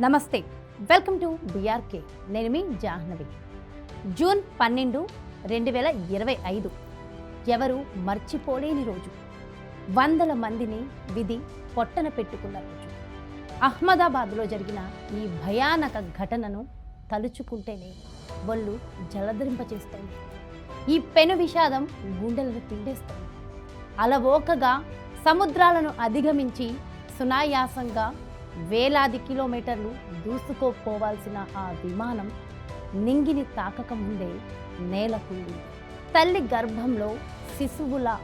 నమస్తే welcome to BRK నేను మీ Jahnavi. June పన్నెండు రెండు వేల ఇరవై ఐదు. ఎవరు మర్చిపోలేని రోజు. వందల మందిని విధి పొట్టన పెట్టుకున్న రోజు. అహ్మదాబాద్లో జరిగిన ఈ భయానక ఘటనను తలుచుకుంటేనే ఒళ్ళు జలధరింపచేస్తుంది. ఈ పెను విషాదం గుండెలను తిండేస్తుంది. అలవోకగా సముద్రాలను అధిగమించి సునాయాసంగా వేలాది కిలోమీటర్లు దూసుకోపోవాల్సిన ఆ విమానం నింగిని తాకక ముందే నేల తల్లి గర్భంలో శిశువుల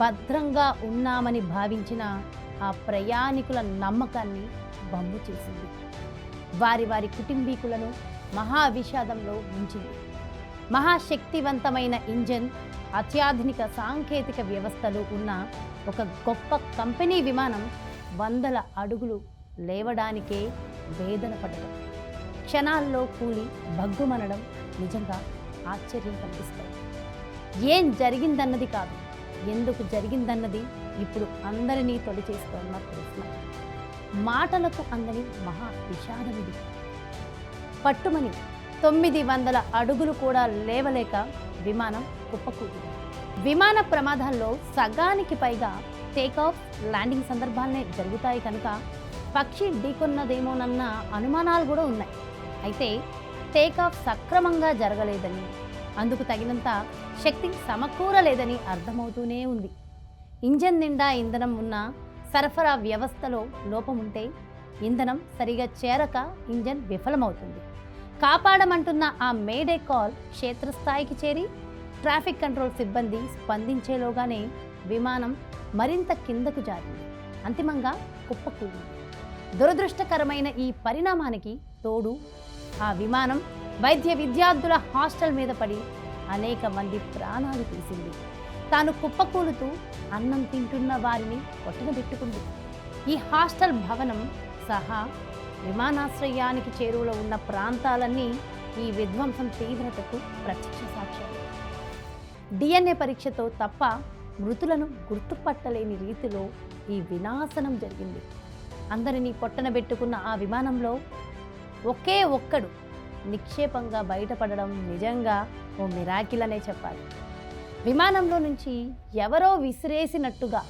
భద్రంగా ఉన్నామని భావించిన ఆ ప్రయాణికుల నమ్మకాన్ని బమ్ము చేసింది. వారి వారి కుటుంబీకులను మహావిషాదంలో ఉంచింది. మహాశక్తివంతమైన ఇంజన్ అత్యాధునిక సాంకేతిక వ్యవస్థలు ఉన్న ఒక గొప్ప కంపెనీ విమానం వందల అడుగులు లేవడానికే వేదన పడటం. క్షణాల్లో కూలి భగ్గుమనడం నిజంగా ఆశ్చర్యం కలిగిస్తాయి. ఏం జరిగిందన్నది కాదు ఎందుకు జరిగిందన్నది ఇప్పుడు అందరినీ తొలిచేస్తోన్న ప్రశ్న మాటలకు అందని మహా విషాదమిది పట్టుమని తొమ్మిది వందల అడుగులు కూడా లేవలేక విమానం కుప్పకూలింది. విమాన ప్రమాదాల్లో సగానికి పైగా టేకాఫ్ ల్యాండింగ్ సందర్భాలనే జరుగుతాయి కనుక పక్షి ఢీకొన్నదేమోనన్న అనుమానాలు కూడా ఉన్నాయి. అయితే టేకాఫ్ సక్రమంగా జరగలేదని అందుకు తగినంత శక్తి సమకూరలేదని అర్థమవుతూనే ఉంది. ఇంజన్ నిండా ఇంధనం ఉన్న సరఫరా వ్యవస్థలో లోపం ఉంటే ఇంధనం సరిగా చేరక ఇంజన్ విఫలమవుతుంది. కాపాడమంటున్న ఆ మేడే కాల్ క్షేత్రస్థాయికి చేరి ట్రాఫిక్ కంట్రోల్ సిబ్బంది స్పందించేలోగానే విమానం మరింత కిందకు జారింది. అంతిమంగా కుప్పకూలింది. దురదృష్టకరమైన ఈ పరిణామానికి తోడు ఆ విమానం వైద్య విద్యార్థుల హాస్టల్ మీద పడి అనేక మంది ప్రాణాలు తీసింది. తాను కుప్పకూలుతూ అన్నం తింటున్న వారిని కొట్టనబెట్టుకుంది ఈ హాస్టల్ భవనం సహా విమానాశ్రయానికి చేరువలో ఉన్న ప్రాంతాలన్నీ ఈ విధ్వంసం తీవ్రతకు ప్రత్యక్ష సాక్ష్యం. డిఎన్ఏ పరీక్షతో తప్ప మృతులను గుర్తుపట్టలేని రీతిలో ఈ వినాశనం జరిగింది. అందరినీ పొట్టనబెట్టుకున్న ఆ విమానంలో ఒకే ఒక్కడు నిక్షేపంగా బయటపడడం నిజంగా ఓ మిరాకిల్ అనే చెప్పాలి. విమానంలో నుంచి ఎవరో విసిరేసినట్టుగా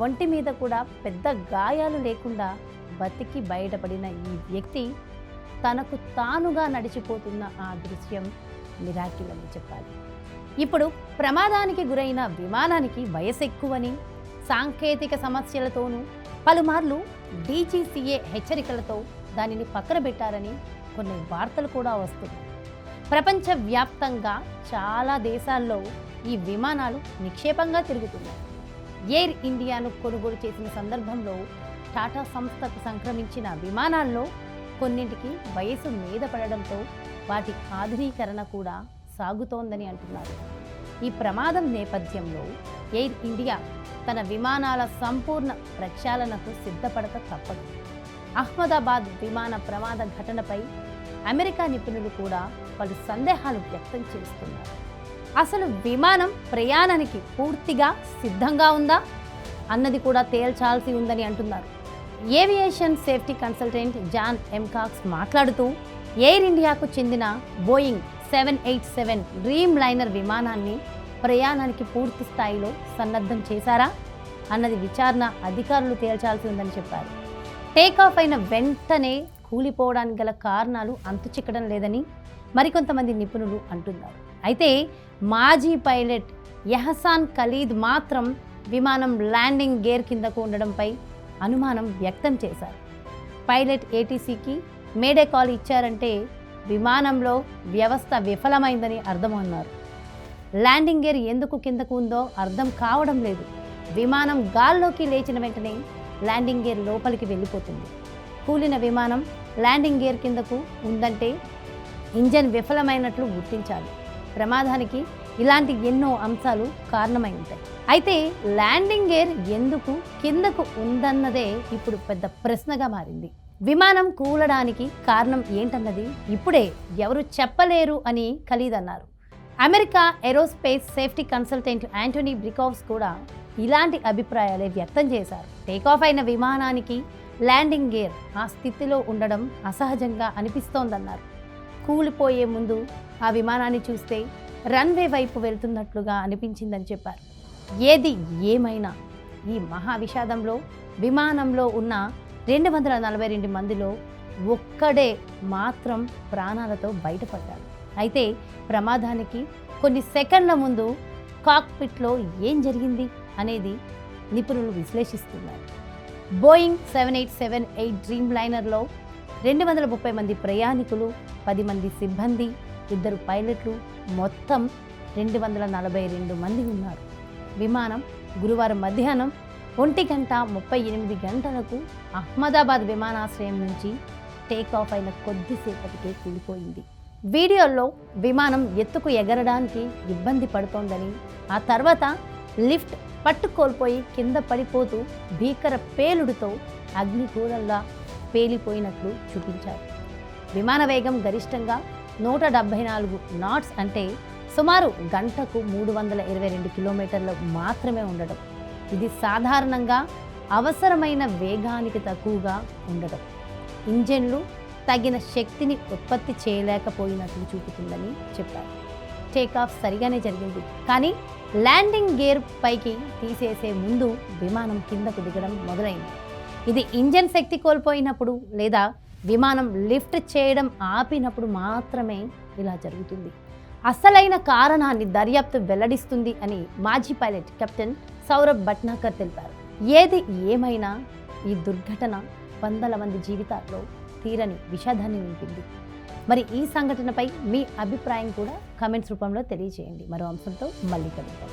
ఒంటి మీద కూడా పెద్ద గాయాలు లేకుండా బతికి బయటపడిన ఈ వ్యక్తి తనకు తానుగా నడిచిపోతున్న ఆ దృశ్యం మిరాకిల్ అని చెప్పాలి. ఇప్పుడు ప్రమాదానికి గురైన విమానానికి వయసు ఎక్కువని సాంకేతిక సమస్యలతోనూ పలుమార్లు డీజీసీఏ హెచ్చరికలతో దానిని పక్కన పెట్టారని కొన్ని వార్తలు కూడా వస్తున్నాయి. ప్రపంచవ్యాప్తంగా చాలా దేశాల్లో ఈ విమానాలు నిక్షేపంగా తిరుగుతున్నాయి. ఎయిర్ ఇండియాను కొనుగోలు చేసిన సందర్భంలో టాటా సంస్థకు సంక్రమించిన విమానాల్లో కొన్నింటికి వయసు మీద పడడంతో వాటి ఆధునీకరణ కూడా సాగుతోందని అంటున్నారు. ఈ ప్రమాదం నేపథ్యంలో ఎయిర్ ఇండియా తన విమానాల సంపూర్ణ ప్రక్షాళనకు సిద్ధపడక తప్పదు. అహ్మదాబాద్ విమాన ప్రమాద ఘటనపై అమెరికా నిపుణులు కూడా పలు సందేహాలు వ్యక్తం చేస్తున్నారు. అసలు విమానం ప్రయాణానికి పూర్తిగా సిద్ధంగా ఉందా? అన్నది కూడా తేల్చాల్సి ఉందని అంటున్నారు. Aviation safety consultant John M Cox మాట్లాడుతూ ఎయిర్ ఇండియాకు చెందిన Boeing seven eight seven Dreamliner విమానాన్ని ప్రయాణానికి పూర్తి స్థాయిలో సన్నద్ధం చేశారా అన్నది విచారణ అధికారులు తేల్చాల్సి ఉందని చెప్పారు. టేకాఫ్ అయిన వెంటనే కూలిపోవడానికి గల కారణాలు అంతు చిక్కడం లేదని మరికొంతమంది నిపుణులు అంటున్నారు. అయితే మాజీ పైలట్ యహసాన్ ఖలీద్ మాత్రం విమానం ల్యాండింగ్ గేర్ కిందకు ఉండడంపై అనుమానం వ్యక్తం చేశారు. పైలట్ ఏటీసీకి మేడే కాల్ ఇచ్చారంటే విమానంలో వ్యవస్థ విఫలమైందని అర్థమన్నారు. ల్యాండింగ్ గేర్ ఎందుకు కిందకు ఉందో అర్థం కావడం లేదు. విమానం గాల్లోకి లేచిన వెంటనే ల్యాండింగ్ గేర్ లోపలికి వెళ్ళిపోతుంది. కూలిన విమానం ల్యాండింగ్ గేర్ కిందకు ఉందంటే ఇంజన్ విఫలమైనట్లు గుర్తించాలి. ప్రమాదానికి ఇలాంటి ఎన్నో అంశాలు కారణమై ఉంటాయి. అయితే ల్యాండింగ్ గేర్ ఎందుకు కిందకు ఉందన్నదే ఇప్పుడు పెద్ద ప్రశ్నగా మారింది. విమానం కూలడానికి కారణం ఏంటన్నది ఇప్పుడే ఎవరు చెప్పలేరు అని ఖలీద్ అన్నారు. America aerospace safety consultant Anthony Brickhouse కూడా ఇలాంటి అభిప్రాయాలే వ్యక్తం చేశారు. టేకాఫ్ అయిన విమానానికి ల్యాండింగ్ గేర్ ఆ స్థితిలో ఉండడం అసహజంగా అనిపిస్తోందన్నారు. కూలిపోయే ముందు ఆ విమానాన్ని చూస్తే రన్వే వైపు వెళ్తున్నట్లుగా అనిపించిందని చెప్పారు. ఏది ఏమైనా ఈ మహా విషాదంలో విమానంలో ఉన్న రెండు వందల నలభై రెండు మందిలో ఒక్కడే మాత్రం ప్రాణాలతో బయటపడ్డాడు. అయితే ప్రమాదానికి కొన్ని సెకండ్ల ముందు కాక్పిట్లో ఏం జరిగింది అనేది నిపుణులు విశ్లేషిస్తున్నారు. Boeing seven eight seven eight Dreamliner లైనర్లో రెండు వందల ముప్పై మంది ప్రయాణికులు పది మంది సిబ్బంది ఇద్దరు పైలట్లు మొత్తం రెండు వందల నలభై రెండు మంది ఉన్నారు. విమానం గురువారం మధ్యాహ్నం ఒంటి గంట ముప్పై ఎనిమిది గంటలకు అహ్మదాబాద్ విమానాశ్రయం నుంచి టేక్ ఆఫ్ అయిన కొద్దిసేపటికే కూలిపోయింది. వీడియోలో విమానం ఎత్తుకు ఎగరడానికి ఇబ్బంది పడుతోందని ఆ తర్వాత లిఫ్ట్ పట్టుకోల్పోయి కింద పడిపోతూ భీకర పేలుడుతో అగ్నికూరల్లా పేలిపోయినట్లు చూపించారు. విమాన వేగం గరిష్టంగా నూట డెబ్బై నాలుగు నాట్స్ అంటే సుమారు గంటకు మూడు వందల ఇరవై రెండు కిలోమీటర్లు మాత్రమే ఉండడం. ఇది సాధారణంగా అవసరమైన వేగానికి తక్కువగా ఉండడం. ఇంజన్లు తగిన శక్తిని ఉత్పత్తి చేయలేకపోయినట్లు చూపుతుందని చెప్పారు. టేకాఫ్ సరిగానే జరిగింది. కానీ ల్యాండింగ్ గేర్ పైకి తీసేసే ముందు విమానం కిందకు దిగడం మొదలైంది. ఇది ఇంజన్ శక్తి కోల్పోయినప్పుడు లేదా విమానం లిఫ్ట్ చేయడం ఆపినప్పుడు మాత్రమే ఇలా జరుగుతుంది. అసలైన కారణాన్ని దర్యాప్తు వెల్లడిస్తుంది అని మాజీ పైలట్ కెప్టెన్ సౌరభ్ భట్నాకర్ తెలిపారు. ఏది ఏమైనా ఈ దుర్ఘటన వందల మంది జీవితాల్లో తీరని విషాదాన్ని నింపింది. మరి ఈ సంఘటనపై మీ అభిప్రాయం కూడా కమెంట్స్ రూపంలో తెలియజేయండి. మరో అంశంతో మళ్ళీ కలుద్దాం.